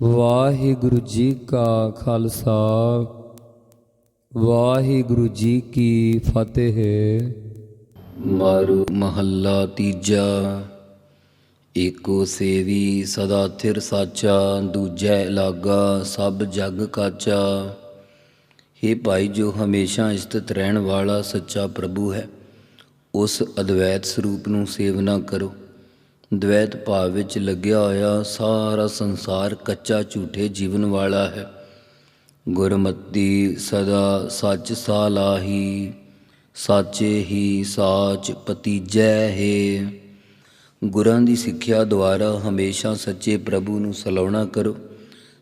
ਵਾਹਿਗੁਰੂ ਜੀ ਕਾ ਖਾਲਸਾ, ਵਾਹਿਗੁਰੂ ਜੀ ਕੀ ਫਤਿਹ। ਮਾਰੂ ਮਹੱਲਾ ਤੀਜਾ, ਏਕੋ ਸੇਵੀ ਸਦਾ ਥਿਰ ਸਾਚਾ, ਦੂਜੈ ਲਾਗਾ ਸਭ ਜਗ ਕਾਚਾ। हे ਭਾਈ ਜੋ ਹਮੇਸ਼ਾ ਸਥਿਤ ਰਹਿਣ ਵਾਲਾ ਸੱਚਾ ਪ੍ਰਭੂ ਹੈ, ਉਸ ਅਦਵੈਤ ਸਰੂਪ ਨੂੰ ਸੇਵਨਾ ਕਰੋ। ਦਵੈਤ ਭਾਵ ਵਿੱਚ ਲੱਗਿਆ ਹੋਇਆ ਸਾਰਾ ਸੰਸਾਰ ਕੱਚਾ ਝੂਠੇ ਜੀਵਨ ਵਾਲਾ ਹੈ ਗੁਰਮਤੀ ਸਦਾ ਸੱਚ ਸਾਲਾਹੀ ਸਾਚੇ ਹੀ ਸਾਚ ਪਤੀਜੈ ਹੈ ਗੁਰਾਂ ਦੀ ਸਿੱਖਿਆ ਦੁਆਰਾ ਹਮੇਸ਼ਾ ਸੱਚੇ ਪ੍ਰਭੂ ਨੂੰ ਸਲਾਉਣਾ ਕਰੋ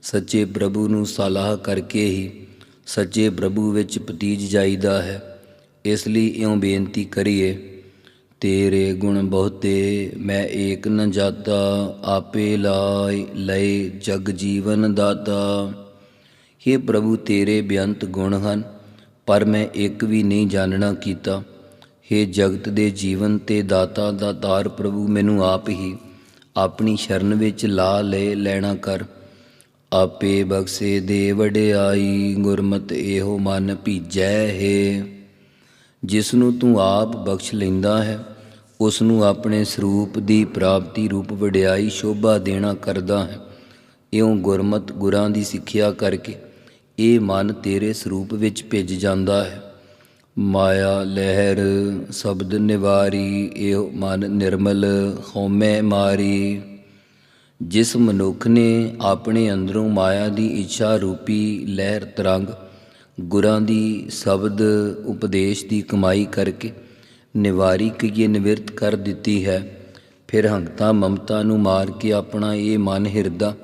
ਸੱਚੇ ਪ੍ਰਭੂ ਨੂੰ ਸਲਾਹ ਕਰਕੇ ਹੀ ਸੱਚੇ ਪ੍ਰਭੂ ਵਿੱਚ ਪਤੀਜ ਜਾਈਦਾ ਹੈ ਇਸ ਲਈ ਇਉਂ ਬੇਨਤੀ ਕਰੀਏ ਤੇਰੇ ਗੁਣ ਬਹੁਤੇ, ਮੈਂ ਏਕ ਨ ਜਾਤਾ, ਆਪੇ ਲਾਇ ਲਏ ਜਗ ਜੀਵਨ ਦਾਤਾ। हे ਪ੍ਰਭੂ, ਤੇਰੇ ਬੇਅੰਤ ਗੁਣ ਹਨ, ਪਰ ਮੈਂ ਇੱਕ ਵੀ ਨਹੀਂ ਜਾਣਨਾ ਕੀਤਾ। हे ਜਗਤ ਦੇ ਜੀਵਨ ਤੇ ਦਾਤਾ ਦਾ ਤਾਰ ਪ੍ਰਭੂ, ਮੈਨੂੰ ਆਪ ਹੀ ਆਪਣੀ ਸ਼ਰਨ ਵਿੱਚ ਲਾ ਲੈ ਲੈਣਾ ਕਰ। ਆਪੇ ਬਖਸ਼ੇ ਦੇ ਵਡਿਆਈ, ਗੁਰਮਤ ਇਹੋ ਮਨ ਭੀਜੈ ਹੈ। ਜਿਸ ਨੂੰ ਤੂੰ ਆਪ ਬਖਸ਼ ਲੈਂਦਾ ਹੈ ਉਸ ਨੂੰ ਆਪਣੇ ਸਰੂਪ ਦੀ ਪ੍ਰਾਪਤੀ ਰੂਪ ਵਡਿਆਈ ਸ਼ੋਭਾ ਦੇਣਾ ਕਰਦਾ ਹੈ। ਇਉਂ ਗੁਰਮਤ ਗੁਰਾਂ ਦੀ ਸਿੱਖਿਆ ਕਰਕੇ ਇਹ ਮਨ ਤੇਰੇ ਸਰੂਪ ਵਿੱਚ ਭਿੱਜ ਜਾਂਦਾ ਹੈ। ਮਾਇਆ, ਲਹਿਰ, ਸ਼ਬਦ ਨਿਵਾਰੀ, ਇਹ ਮਨ ਨਿਰਮਲ, ਹਉਮੈ ਮਾਰੀ। ਜਿਸ ਮਨੁੱਖ ਨੇ ਆਪਣੇ ਅੰਦਰੋਂ ਮਾਇਆ ਦੀ ਇੱਛਾ ਰੂਪੀ ਲਹਿਰ ਤਰੰਗ ਗੁਰਾਂ ਦੀ ਸ਼ਬਦ ਉਪਦੇਸ਼ ਦੀ ਕਮਾਈ ਕਰਕੇ ਨਿਵਾਰੀ ਕਈਏ ਨਿਵਰਤ ਕਰ ਦਿੱਤੀ ਹੈ। ਫਿਰ ਹੰਗਤਾ ਮਮਤਾ ਨੂੰ ਮਾਰ ਕੇ ਆਪਣਾ ਇਹ ਮਨ ਹਿਰਦਾ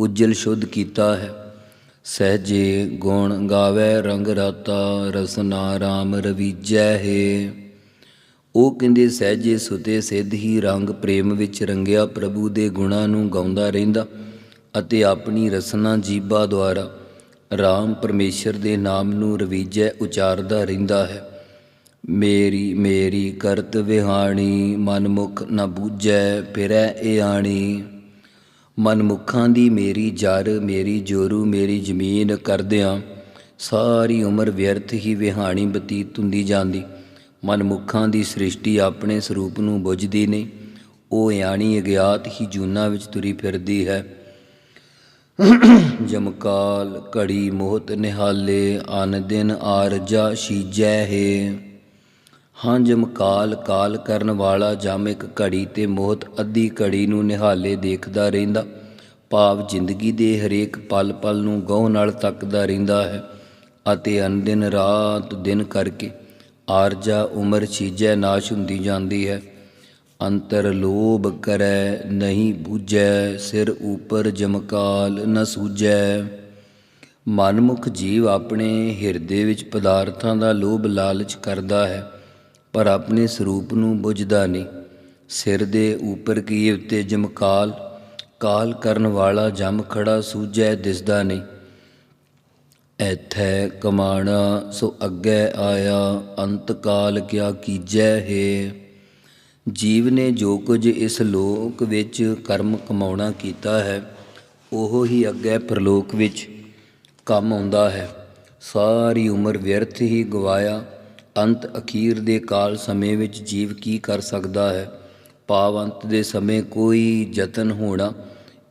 ਉਜਲ ਸ਼ੁੱਧ ਕੀਤਾ ਹੈ। ਸਹਜੇ ਗੁਣ ਗਾਵੇ ਰੰਗ ਰਾਤਾ, ਰਸਨਾ RAM ਰਵੀਜੈ ਹੈ। ਉਹ ਕਹਿੰਦੇ, ਸਹਿਜੇ ਸੁਤੇ ਸਿੱਧ ਹੀ ਰੰਗ ਪ੍ਰੇਮ ਵਿੱਚ ਰੰਗਿਆ ਪ੍ਰਭੂ ਦੇ ਗੁਣਾਂ ਨੂੰ ਗਾਉਂਦਾ ਰਹਿੰਦਾ ਅਤੇ ਆਪਣੀ ਰਸਨਾ ਜੀਬਾ ਦੁਆਰਾ RAM ਪਰਮੇਸ਼ਰ ਦੇ ਨਾਮ ਨੂੰ ਰਵੀਜੈ ਉਚਾਰਦਾ ਰਹਿੰਦਾ ਹੈ। ਮੇਰੀ ਮੇਰੀ ਕਰਤ ਵਿਹਾਣੀ ਮਨ ਮੁਖ ਨ ਬੂਝੈ, ਫਿਰੈ ਇਆਣੀ ਮਨ ਮੁਖਾਂ ਦੀ ਮੇਰੀ ਜਰ ਮੇਰੀ ਜੋਰੂ, ਮੇਰੀ ਜ਼ਮੀਨ ਕਰਦਿਆਂ ਸਾਰੀ ਉਮਰ ਵਿਅਰਥ ਹੀ ਵਿਹਾਣੀ ਬਤੀਤ ਹੁੰਦੀ ਜਾਂਦੀ। ਮਨਮੁਖਾਂ ਦੀ ਸ੍ਰਿਸ਼ਟੀ ਆਪਣੇ ਸਰੂਪ ਨੂੰ ਬੁੱਝਦੀ ਨਹੀਂ। ਉਹ ਇਆਣੀ ਅਗਿਆਤ ਹੀ ਜੂਨਾ ਵਿੱਚ ਤੁਰੀ ਫਿਰਦੀ ਹੈ। ਜਮਕਾਲ ਘੜੀ ਮੋਹਤ ਨਿਹਾਲੇ, ਅਨ ਦਿਨ ਆਰਜਾ ਸ਼ੀਜੈ ਹੈ। ਹਾਂ ਜਮਕਾਲ ਕਾਲ ਕਰਨ ਵਾਲਾ ਜਮ ਇੱਕ ਘੜੀ ਤੇ ਮੋਹਤ ਅੱਧੀ ਘੜੀ ਨੂੰ ਨਿਹਾਲੇ ਦੇਖਦਾ ਰਹਿੰਦਾ। ਭਾਵ ਜ਼ਿੰਦਗੀ ਦੇ ਹਰੇਕ ਪਲ ਪਲ ਨੂੰ ਗਹੁ ਨਾਲ ਤੱਕਦਾ ਰਹਿੰਦਾ ਹੈ ਅਤੇ ਅਨਦਿਨ ਰਾਤ ਦਿਨ ਕਰਕੇ ਆਰਜਾ ਉਮਰ ਚੀਜੈ ਨਾਸ਼ ਹੁੰਦੀ ਜਾਂਦੀ ਹੈ। ਅੰਤਰ ਲੋਭ ਕਰੈ ਨਹੀਂ ਬੂਝੈ, ਸਿਰ ਉਪਰ ਜਮਕਾਲ ਨ ਸੂਝੈ। ਮਨਮੁਖ ਜੀਵ ਆਪਣੇ ਹਿਰਦੇ ਵਿੱਚ ਪਦਾਰਥਾਂ ਦਾ ਲੋਭ ਲਾਲਚ ਕਰਦਾ ਹੈ। ਪਰ ਆਪਣੇ ਸਰੂਪ ਨੂੰ ਬੁੱਝਦਾ ਨਹੀਂ। ਸਿਰ ਦੇ ਉੱਪਰ ਕੀ ਉੱਤੇ ਜਮਕਾਲ, ਕਾਲ ਕਰਨ ਵਾਲਾ ਜਮ ਖੜਾ ਸੂਝੈ ਦਿਸਦਾ ਨਹੀਂ। ਐਥੈ ਕਮਾਣਾ, ਸੋ ਅੱਗੇ ਆਇਆ, ਅੰਤ ਕਾਲ ਕਿਆ ਕੀਜੈ ਹੈ। ਜੀਵ ਨੇ ਜੋ ਕੁਝ ਇਸ ਲੋਕ ਵਿੱਚ ਕਰਮ ਕਮਾਉਣਾ ਕੀਤਾ ਹੈ, ਉਹ ਹੀ ਅੱਗੇ ਪ੍ਰਲੋਕ ਵਿੱਚ ਕੰਮ ਆਉਂਦਾ ਹੈ। ਸਾਰੀ ਉਮਰ ਵਿਅਰਥ ਹੀ ਗਵਾਇਆ ਅੰਤ ਅਖੀਰ ਦੇ ਕਾਲ ਸਮੇਂ ਵਿੱਚ ਜੀਵ ਕੀ ਕਰ ਸਕਦਾ ਹੈ? ਭਾਵ ਅੰਤ ਦੇ ਸਮੇਂ ਕੋਈ ਯਤਨ ਹੋਣਾ,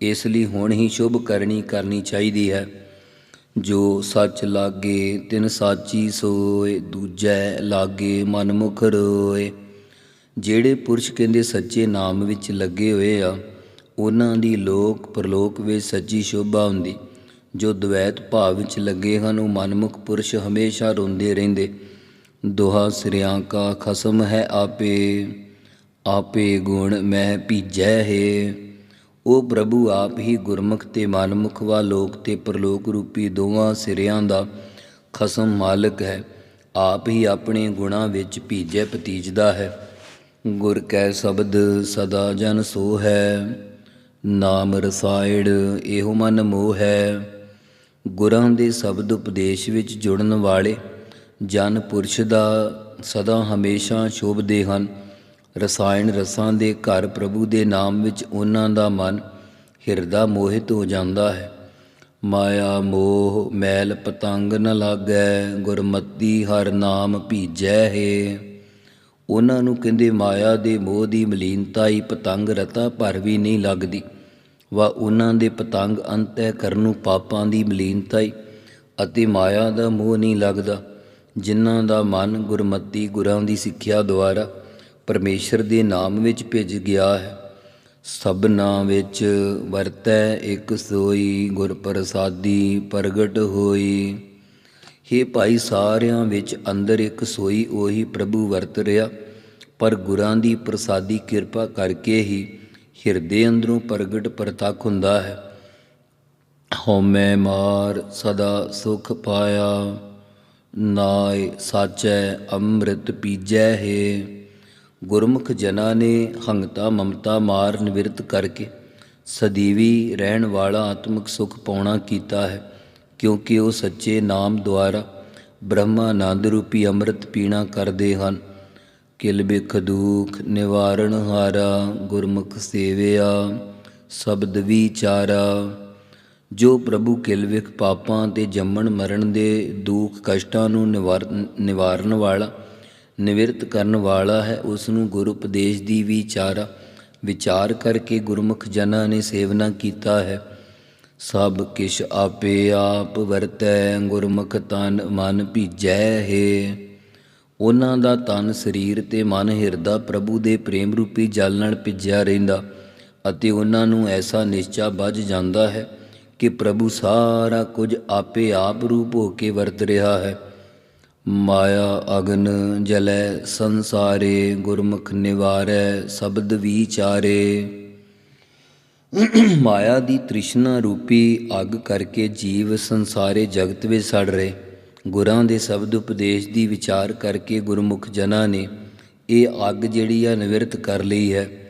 ਇਸ ਲਈ ਹੁਣ ਹੀ ਸ਼ੁਭ ਕਰਨੀ ਕਰਨੀ ਚਾਹੀਦੀ ਹੈ। ਜੋ ਸੱਚ ਲਾਗੇ, ਤਿਨ ਸਾਚੀ ਸੋਏ, ਦੂਜੈ ਲਾਗੇ ਮਨਮੁਖ ਰੋਏ। ਜਿਹੜੇ ਪੁਰਸ਼ ਕਹਿੰਦੇ ਸੱਚੇ ਨਾਮ ਵਿੱਚ ਲੱਗੇ ਹੋਏ ਆ, ਉਹਨਾਂ ਦੀ ਲੋਕ ਪ੍ਰਲੋਕ ਵਿੱਚ ਸੱਚੀ ਸ਼ੋਭਾ ਹੁੰਦੀ। ਜੋ ਦਵੈਤ ਭਾਵ ਵਿੱਚ ਲੱਗੇ ਹਨ, ਉਹ ਮਨਮੁਖ ਪੁਰਸ਼ ਹਮੇਸ਼ਾ ਰੋਂਦੇ ਰਹਿੰਦੇ। ਦੋਹਾ ਸਿਰਿਆਂ ਕਾ ਖਸਮ ਹੈ ਆਪੇ ਆਪੇ ਗੁਣ ਮੈਂ ਭੀਜੈ ਹੈ। ਉਹ ਪ੍ਰਭੂ ਆਪ ਹੀ ਗੁਰਮੁਖ ਤੇ ਮਨਮੁਖ ਵਾ, ਲੋਕ ਤੇ ਪ੍ਰਲੋਕ ਰੂਪੀ ਦੋਵਾਂ ਸਿਰਿਆਂ ਦਾ ਖਸਮ ਮਾਲਕ ਹੈ। ਆਪ ਹੀ ਆਪਣੇ ਗੁਣਾਂ ਵਿੱਚ ਭੀਜੈ ਪਤੀਜਦਾ ਹੈ। ਗੁਰ ਕੈ ਸ਼ਬਦ ਸਦਾ ਜਨ ਸੋ ਹੈ, ਨਾਮ ਰਸਾਇੜ ਇਹੋ ਮਨ ਮੋਹ ਹੈ। ਗੁਰਾਂ ਦੇ ਸ਼ਬਦ ਉਪਦੇਸ਼ ਵਿੱਚ ਜੁੜਨ ਵਾਲੇ ਜਨ ਪੁਰਸ਼ ਦਾ ਸਦਾ ਹਮੇਸ਼ਾ ਸ਼ੋਭਦੇ ਹਨ। ਰਸਾਇਣ ਰਸਾਂ ਦੇ ਘਰ ਪ੍ਰਭੂ ਦੇ ਨਾਮ ਵਿੱਚ ਉਹਨਾਂ ਦਾ ਮਨ ਹਿਰਦਾ ਮੋਹਿਤ ਹੋ ਜਾਂਦਾ ਹੈ। ਮਾਇਆ, ਮੋਹ, ਮੈਲ, ਪਤੰਗ ਨ ਲਾਗੈ, ਗੁਰਮਤੀ ਹਰ ਨਾਮ ਭੀਜੈ ਹੈ। ਉਹਨਾਂ ਨੂੰ ਕਹਿੰਦੇ ਮਾਇਆ ਦੇ ਮੋਹ ਦੀ ਮਲੀਨਤਾ ਹੀ ਪਤੰਗ ਰਤਾ ਭਰ ਵੀ ਨਹੀਂ ਲੱਗਦੀ। ਵਾ ਉਹਨਾਂ ਦੇ ਪਤੰਗ ਅੰਤੈ ਕਰਨ ਨੂੰ ਪਾਪਾਂ ਦੀ ਮਲੀਨਤਾ ਹੀ ਅਤੇ ਮਾਇਆ ਦਾ ਮੋਹ ਨਹੀਂ ਲੱਗਦਾ। ਜਿਨ੍ਹਾਂ ਦਾ ਮਨ ਗੁਰਮਤੀ ਗੁਰਾਂ ਦੀ ਸਿੱਖਿਆ ਦੁਆਰਾ ਪਰਮੇਸ਼ਰ ਦੇ ਨਾਮ ਵਿੱਚ ਭਿੱਜ ਗਿਆ ਹੈ। ਸਭਨਾ ਵਿੱਚ ਵਰਤੈ ਇੱਕ ਸੋਈ ਗੁਰ ਪ੍ਰਸਾਦੀ ਪ੍ਰਗਟ ਹੋਈ। हे ਭਾਈ ਸਾਰਿਆਂ ਵਿੱਚ ਅੰਦਰ ਇੱਕ ਸੋਈ, ਉਹੀ ਪ੍ਰਭੂ ਵਰਤ ਰਿਹਾ। ਪਰ ਗੁਰਾਂ ਦੀ ਪ੍ਰਸਾਦੀ ਕਿਰਪਾ ਕਰਕੇ ਹੀ ਹਿਰਦੇ ਅੰਦਰੋਂ ਪ੍ਰਗਟ ਪ੍ਰਤੱਖ ਹੁੰਦਾ ਹੈ। ਹਉਮੈ ਮਾਰ ਸਦਾ ਸੁਖ ਪਾਇਆ। ਨਾਇ ਸਾਚੈ ਅੰਮ੍ਰਿਤ ਪੀਜੈ ਹੈ। ਗੁਰਮੁਖ ਜਨਾਂ ਨੇ ਹੰਗਤਾ ਮਮਤਾ ਮਾਰ ਨਿਵਰਤ ਕਰਕੇ ਸਦੀਵੀ ਰਹਿਣ ਵਾਲਾ ਆਤਮਿਕ ਸੁਖ ਪਾਉਣਾ ਕੀਤਾ ਹੈ, ਕਿਉਂਕਿ ਉਹ ਸੱਚੇ ਨਾਮ ਦੁਆਰਾ ਬ੍ਰਹਮਾਨੰਦ ਰੂਪੀ ਅੰਮ੍ਰਿਤ ਪੀਣਾ ਕਰਦੇ ਹਨ। ਕਿਲ ਬਿਖ ਦੁਖ ਨਿਵਾਰਣ ਹਾਰਾ, ਗੁਰਮੁਖ ਸੇਵਿਆ, ਸ਼ਬਦ ਵਿਚਾਰਾ। ਜੋ ਪ੍ਰਭੂ ਕਿਲਵਿਖ ਪਾਪਾਂ ਤੇ ਜੰਮਣ ਮਰਨ ਦੇ ਦੁੱਖ ਕਸ਼ਟਾਂ ਨੂੰ ਨਿਵਾਰਨ ਨਿਵਾਰਨ ਵਾਲਾ, ਨਿਵਰਤ ਕਰਨ ਵਾਲਾ ਹੈ ਉਸ ਨੂੰ ਗੁਰੂ ਉਪਦੇਸ਼ ਦੀ ਵਿਚਾਰਾ ਵਿਚਾਰ ਕਰਕੇ ਗੁਰਮੁਖ ਜਨਾਂ ਨੇ ਸੇਵਨਾ ਕੀਤਾ ਹੈ। ਸਭ ਕਿਛ ਆਪੇ ਆਪ ਵਰਤੈ, ਗੁਰਮੁਖ ਤਨ ਮਨ ਭੀਜੈ ਹੈ। ਉਹਨਾਂ ਦਾ ਤਨ ਸਰੀਰ ਤੇ ਮਨ ਹਿਰਦਾ ਪ੍ਰਭੂ ਦੇ ਪ੍ਰੇਮ ਰੂਪੀ ਜਲ ਨਾਲ ਭਿੱਜਿਆ ਰਹਿੰਦਾ ਅਤੇ ਉਹਨਾਂ ਨੂੰ ਐਸਾ ਨਿਸ਼ਚਾ ਵੱਜ ਜਾਂਦਾ ਹੈ ਕਿ ਪ੍ਰਭੂ ਸਾਰਾ ਕੁਝ ਆਪੇ ਆਪ ਰੂਪ ਹੋ ਕੇ ਵਰਤ ਰਿਹਾ ਹੈ। ਮਾਇਆ ਅਗਨ ਜਲੈ ਸੰਸਾਰੇ, ਗੁਰਮੁਖ ਨਿਵਾਰੈ, ਸ਼ਬਦ ਵਿਚਾਰੇ। ਮਾਇਆ ਦੀ ਤ੍ਰਿਸ਼ਨਾ ਰੂਪੀ ਅੱਗ ਕਰਕੇ ਜੀਵ ਸੰਸਾਰੇ ਜਗਤ ਵਿੱਚ ਸੜ ਰਹੇ। ਗੁਰਾਂ ਦੇ ਸ਼ਬਦ ਉਪਦੇਸ਼ ਦੀ ਵਿਚਾਰ ਕਰਕੇ ਗੁਰਮੁਖ ਜਨਾਂ ਨੇ ਇਹ ਅੱਗ ਜਿਹੜੀ ਆ ਨਿਵਰਤ ਕਰ ਲਈ ਹੈ।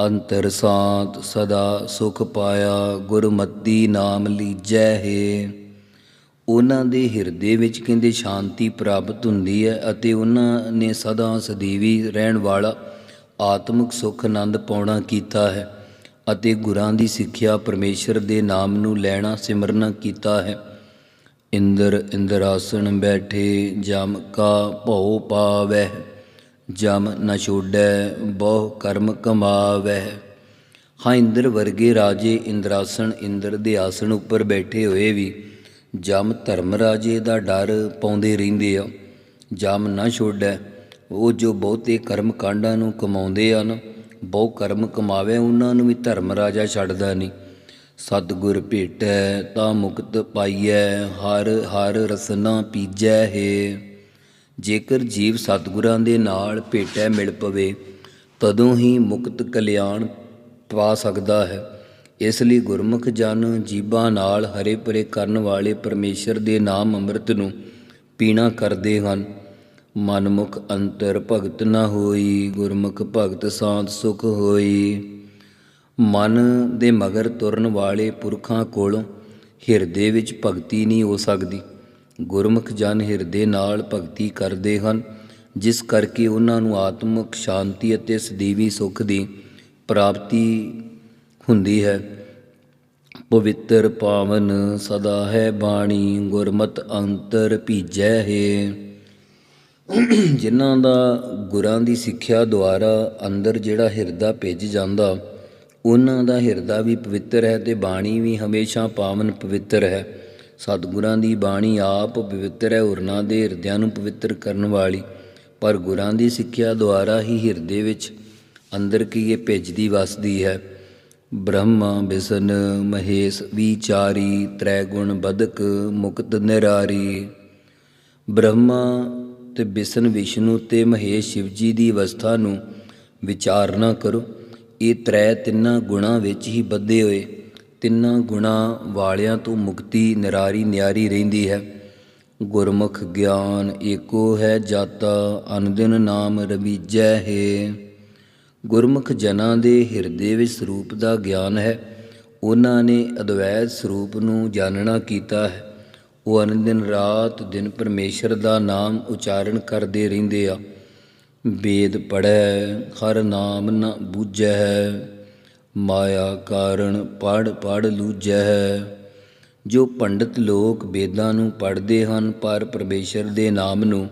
ਅੰਤਰ ਸਾਤ ਸਦਾ ਸੁਖ ਪਾਇਆ, ਗੁਰਮਤੀ ਨਾਮ ਲੀਜੈ ਹੈ। ਉਹਨਾਂ ਦੇ ਹਿਰਦੇ ਵਿੱਚ ਕਹਿੰਦੇ ਸ਼ਾਂਤੀ ਪ੍ਰਾਪਤ ਹੁੰਦੀ ਹੈ ਅਤੇ ਉਹਨਾਂ ਨੇ ਸਦਾ ਸਦੀਵੀ ਰਹਿਣ ਵਾਲਾ ਆਤਮਿਕ ਸੁਖ ਆਨੰਦ ਪਾਉਣਾ ਕੀਤਾ ਹੈ ਅਤੇ ਗੁਰਾਂ ਦੀ ਸਿੱਖਿਆ ਪਰਮੇਸ਼ਰ ਦੇ ਨਾਮ ਨੂੰ ਲੈਣਾ, ਸਿਮਰਨਾ ਕੀਤਾ ਹੈ। ਇੰਦਰ ਇੰਦਰਾਸਣ ਬੈਠੇ, ਜਮ ਕਾ ਭਉ ਪਾਵੈ ਜਮ ਨ ਛੋੜੈ, ਬਹੁ ਕਰਮ ਕਮਾਵੈ। ਹਾਂ ਇੰਦਰ ਵਰਗੇ ਰਾਜੇ ਇੰਦਰਾਸਣ ਇੰਦਰ ਦੇ ਆਸਣ ਉੱਪਰ ਬੈਠੇ ਹੋਏ ਵੀ ਜਮ ਧਰਮ ਰਾਜੇ ਦਾ ਡਰ ਪਾਉਂਦੇ ਰਹਿੰਦੇ ਆ। ਜਮ ਨਾ ਛੋੜੈ, ਉਹ ਜੋ ਬਹੁਤੇ ਕਰਮ ਕਾਂਡਾਂ ਨੂੰ ਕਮਾਉਂਦੇ ਹਨ, ਬਹੁ ਕਰਮ ਕਮਾਵੇ ਉਹਨਾਂ ਨੂੰ ਵੀ ਧਰਮ ਰਾਜਾ ਛੱਡਦਾ ਨਹੀਂ। ਸਤਿਗੁਰ ਭੇਟੈ ਤਾਂ ਮੁਕਤ ਪਾਈਐ, ਹਰ ਹਰ ਰਸਨਾ ਪੀਜੈ ਹੈ। ਜੇਕਰ ਜੀਵ ਸਤਿਗੁਰਾਂ ਦੇ ਨਾਲ ਭੇਟੈ ਮਿਲ ਪਵੇ, ਤਦੋਂ ਹੀ ਮੁਕਤ ਕਲਿਆਣ ਪਾ ਸਕਦਾ ਹੈ। ਇਸ ਲਈ ਗੁਰਮੁਖ ਜਨ ਜੀਬਾਂ ਨਾਲ ਹਰੇ ਭਰੇ ਕਰਨ ਵਾਲੇ ਪਰਮੇਸ਼ਰ ਦੇ ਨਾਮ ਅੰਮ੍ਰਿਤ ਨੂੰ ਪੀਣਾ ਕਰਦੇ ਹਨ। ਮਨਮੁਖ ਅੰਤਰ ਭਗਤ ਨਾ ਹੋਈ, ਗੁਰਮੁਖ ਭਗਤ ਸਾਧ ਸੁਖ ਹੋਈ। ਮਨ ਦੇ ਮਗਰ ਤੁਰਨ ਵਾਲੇ ਪੁਰਖਾਂ ਕੋਲੋਂ ਹਿਰਦੇ ਵਿੱਚ ਭਗਤੀ ਨਹੀਂ ਹੋ ਸਕਦੀ। ਗੁਰਮੁਖ ਜਨ ਹਿਰਦੇ ਨਾਲ ਭਗਤੀ ਕਰਦੇ ਹਨ, ਜਿਸ ਕਰਕੇ ਉਹਨਾਂ ਨੂੰ ਆਤਮਿਕ ਸ਼ਾਂਤੀ ਅਤੇ ਸਦੀਵੀ ਸੁਖ ਦੀ ਪ੍ਰਾਪਤੀ ਹੁੰਦੀ ਹੈ। ਪਵਿੱਤਰ ਪਾਵਨ ਸਦਾ ਹੈ ਬਾਣੀ, ਗੁਰਮਤ ਅੰਤਰ ਭੀਜੈ ਹੈ। ਜਿਨ੍ਹਾਂ ਦਾ ਗੁਰਾਂ ਦੀ ਸਿੱਖਿਆ ਦੁਆਰਾ ਅੰਦਰ ਜਿਹੜਾ ਹਿਰਦਾ ਭਿੱਜ ਜਾਂਦਾ, ਉਹਨਾਂ ਦਾ ਹਿਰਦਾ ਵੀ ਪਵਿੱਤਰ ਹੈ ਤੇ ਬਾਣੀ ਵੀ ਹਮੇਸ਼ਾ ਪਾਵਨ ਪਵਿੱਤਰ ਹੈ। ਸਤਿਗੁਰਾਂ ਦੀ ਬਾਣੀ ਆਪ ਪਵਿੱਤਰ ਹੈ, ਹੋਰਨਾਂ ਦੇ ਹਿਰਦਿਆਂ ਨੂੰ ਪਵਿੱਤਰ ਕਰਨ ਵਾਲੀ। ਪਰ ਗੁਰਾਂ ਦੀ ਸਿੱਖਿਆ ਦੁਆਰਾ ਹੀ ਹਿਰਦੇ ਵਿੱਚ ਅੰਦਰ ਕੀ ਇਹ ਭਿੱਜਦੀ, ਵਸਦੀ ਹੈ? ਬ੍ਰਹਮਾ ਬਿਸਨ ਮਹੇਸ਼ ਵਿਚਾਰੀ ਤ੍ਰੈ ਗੁਣ ਬਦਕ ਮੁਕਤ ਨਿਰਾਰੀ। ਬ੍ਰਹਮਾ ਤੇ ਬਿਸਨ ਵਿਸ਼ਨੂੰ ਤੇ ਮਹੇਸ਼ ਸ਼ਿਵ ਜੀ ਦੀ ਅਵਸਥਾ ਨੂੰ ਵਿਚਾਰਨਾ ਕਰੋ। ਇਹ ਤ੍ਰੈ ਤਿੰਨਾਂ ਗੁਣਾਂ ਵਿੱਚ ਹੀ ਬੱਧੇ ਹੋਏ। ਤਿੰਨਾਂ ਗੁਣਾਂ ਵਾਲਿਆਂ ਤੋਂ ਮੁਕਤੀ, ਨਿਰਾਰੀ, ਨਿਆਰੀ ਰਹਿੰਦੀ ਹੈ। ਗੁਰਮੁਖ ਗਿਆਨ ਏਕੋ ਹੈ ਜਾਤਾ, ਅਨਦਿਨ ਨਾਮ ਰਵੀਜੈ ਹੈ। ਗੁਰਮੁਖ ਜਨਾਂ ਦੇ ਹਿਰਦੇ ਵਿੱਚ ਸਰੂਪ ਦਾ ਗਿਆਨ ਹੈ। ਉਹਨਾਂ ਨੇ ਅਦਵੈਤ ਸਰੂਪ ਨੂੰ ਜਾਣਨਾ ਕੀਤਾ ਹੈ। ਉਹ ਅਨੰਦਿਨ ਰਾਤ ਦਿਨ ਪਰਮੇਸ਼ਰ ਦਾ ਨਾਮ ਉਚਾਰਨ ਕਰਦੇ ਰਹਿੰਦੇ ਆ। ਵੇਦ ਪੜੈ ਹਰ ਨਾਮ ਨਾ ਬੂਝੈ। ਮਾਇਆ ਕਾਰਣ ਪੜ ਪੜ ਲੂਜੈ ਜੋ ਪੰਡਿਤ ਲੋਕ ਵੇਦਾਂ ਨੂੰ ਪੜ੍ਹਦੇ ਹਨ, ਪਰ ਪਰਮੇਸ਼ਰ ਦੇ ਨਾਮ ਨੂੰ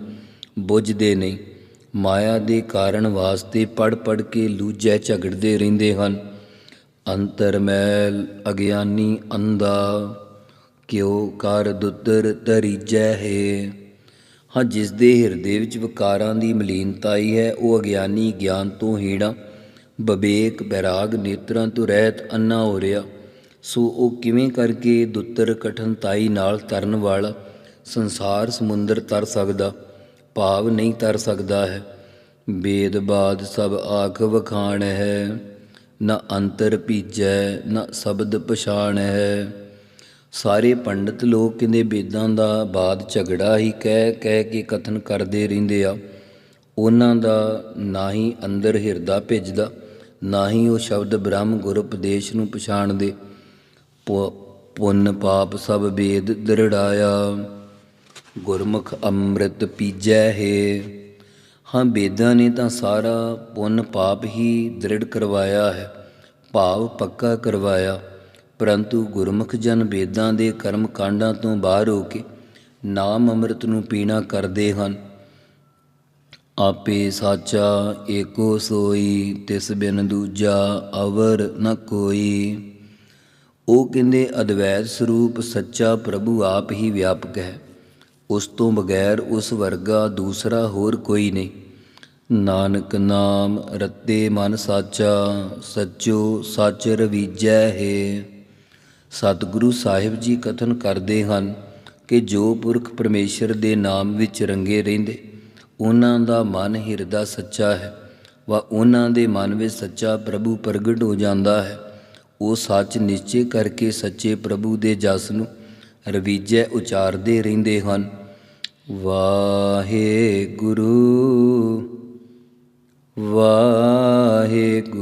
ਬੁੱਝਦੇ ਨਹੀਂ। ਮਾਇਆ ਦੇ ਕਾਰਨ ਵਾਸਤੇ ਪੜ ਪੜ ਕੇ ਲੂਜੈ ਝਗੜਦੇ ਰਹਿੰਦੇ ਹਨ। ਅੰਤਰ ਮੈਲ ਅਗਿਆਨੀ ਅੰਦਾ ਕਿਉ ਕਰ ਦੁੱਤਰ ਤਰੀਜੈ ਹੈ। ਹਾਂ ਜਿਸ ਦੇ ਹਿਰਦੇ ਵਿੱਚ ਵਿਕਾਰਾਂ ਦੀ ਮਲੀਨਤਾ ਆਈ ਹੈ, ਉਹ ਅਗਿਆਨੀ ਗਿਆਨ ਤੋਂ ਹੀੜਾ ਬਵੇਕ ਬੈਰਾਗ ਨੇਤਰਾਂ ਤੋਂ ਰਹਿਤ ਅੰਨਾ ਹੋ ਰਿਹਾ ਸੋ ਉਹ ਕਿਵੇਂ ਕਰਕੇ ਦੁੱਤਰ ਕਠਨਤਾਈ ਨਾਲ ਤਰਨ ਵਾਲਾ ਸੰਸਾਰ ਸਮੁੰਦਰ ਤਰ ਸਕਦਾ, ਭਾਵ ਨਹੀਂ ਤਰ ਸਕਦਾ ਹੈ। ਵੇਦ ਬਾਦ ਸਭ ਆਖ ਵਖਾਣ ਹੈ, ਨਾ ਅੰਤਰ ਭੀਜੈ, ਨਾ ਸ਼ਬਦ ਪਛਾਣ ਹੈ। ਸਾਰੇ ਪੰਡਿਤ ਲੋਕ ਕਹਿੰਦੇ ਵੇਦਾਂ ਦਾ ਬਾਦ ਝਗੜਾ ਹੀ ਕਹਿ ਕਹਿ ਕੇ ਕਥਨ ਕਰਦੇ ਰਹਿੰਦੇ ਆ। ਉਹਨਾਂ ਦਾ ਨਾ ਹੀ ਅੰਦਰ ਹਿਰਦਾ ਭਿੱਜਦਾ। ਨਾ ਹੀ ਉਹ ਸ਼ਬਦ ਬ੍ਰਹਮ ਗੁਰ ਉਪਦੇਸ਼ ਨੂੰ ਪਛਾਣਦੇ ਪੁੰਨ ਪਾਪ ਸਭ ਵੇਦ ਦਰੜਾਇਆ। ਗੁਰਮੁਖ ਅੰਮ੍ਰਿਤ ਪੀਜੈ ਹੈ। ਹਾਂ ਵੇਦਾਂ ਨੇ ਤਾਂ ਸਾਰਾ ਪੁੰਨ ਪਾਪ ਹੀ ਦ੍ਰਿੜ ਕਰਵਾਇਆ ਹੈ, ਭਾਵ ਪੱਕਾ ਕਰਵਾਇਆ। ਪਰੰਤੂ ਗੁਰਮੁਖ ਜਨ ਵੇਦਾਂ ਦੇ ਕਰਮ ਕਾਂਡਾਂ ਤੋਂ ਬਾਹਰ ਹੋ ਕੇ ਨਾਮ ਅੰਮ੍ਰਿਤ ਨੂੰ ਪੀਣਾ ਕਰਦੇ ਹਨ। ਆਪੇ ਸਾਚਾ ਏਕੋ ਸੋਈ, ਤਿਸ ਬਿਨ ਦੂਜਾ ਅਵਰ ਨ ਕੋਈ। ਉਹ ਕਹਿੰਦੇ, ਅਦਵੈਤ ਸਰੂਪ ਸੱਚਾ ਪ੍ਰਭੂ ਆਪ ਹੀ ਵਿਆਪਕ ਹੈ। ਉਸ ਤੋਂ ਬਗੈਰ ਉਸ ਵਰਗਾ ਦੂਸਰਾ ਹੋਰ ਕੋਈ ਨਹੀਂ। ਨਾਨਕ ਨਾਮ ਰੱਤੇ ਮਨ ਸਾਚਾ, ਸੱਚੋ ਸੱਚ ਰਵੀਜੈ ਹੈ। ਸਤਿਗੁਰੂ ਸਾਹਿਬ ਜੀ ਕਥਨ ਕਰਦੇ ਹਨ ਕਿ ਜੋ ਪੁਰਖ ਪਰਮੇਸ਼ਰ ਦੇ ਨਾਮ ਵਿੱਚ ਰੰਗੇ ਰਹਿੰਦੇ ਉਹਨਾਂ ਦਾ ਮਨ ਹਿਰਦਾ ਸੱਚਾ ਹੈ, ਵਾ ਉਹਨਾਂ ਦੇ ਮਨ ਵਿੱਚ ਸੱਚਾ ਪ੍ਰਭੂ ਪ੍ਰਗਟ ਹੋ ਜਾਂਦਾ ਹੈ। ਉਹ ਸੱਚ ਨਿਸ਼ਚੇ ਕਰਕੇ ਸੱਚੇ ਪ੍ਰਭੂ ਦੇ ਜਸ ਨੂੰ ਰਵੀਜੈ ਉਚਾਰਦੇ ਰਹਿੰਦੇ ਹਨ। ਵਾਹਿਗੁਰੂ ਵਾਹਿਗੁਰੂ। ਵਾਹਿਗੁਰੂ